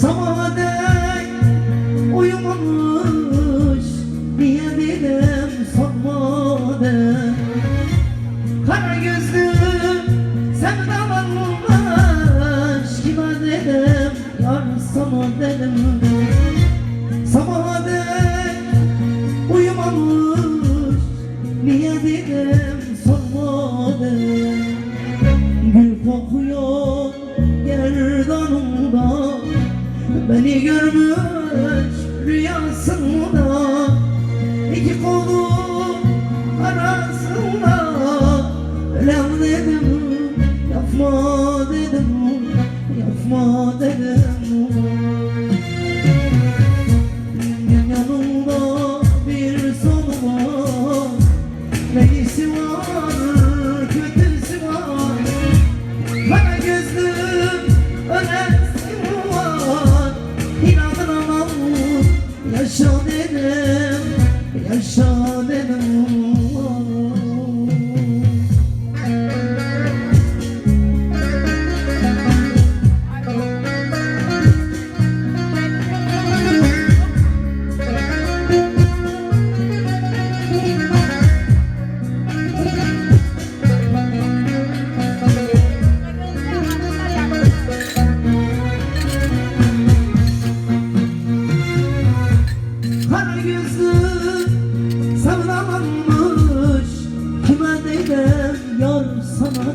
Sabaha dek uyumamış Niye bilem sabaha dek? Kara gözlü sevdalanmış Kime dedem yar sana dedim? Sabaha dek uyumamış Niye bilem dedim yapma dedim Yapma dedim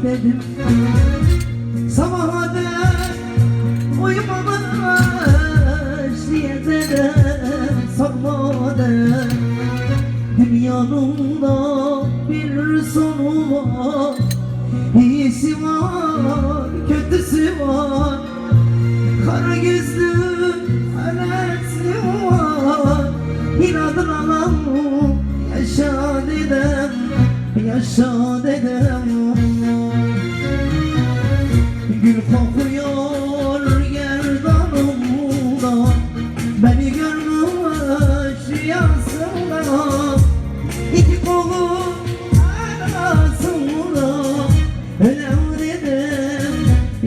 dedim Sabaha dek uyumamış diye dedim. Sorma dedim Dünyanın bir sonu var. İyisi var, kötüsü var. Kara gözlüm ölesim var. İnadın alan yaşa dedem Yaşa dedem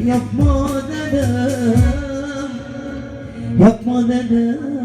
Yapma dedim Yapma dedim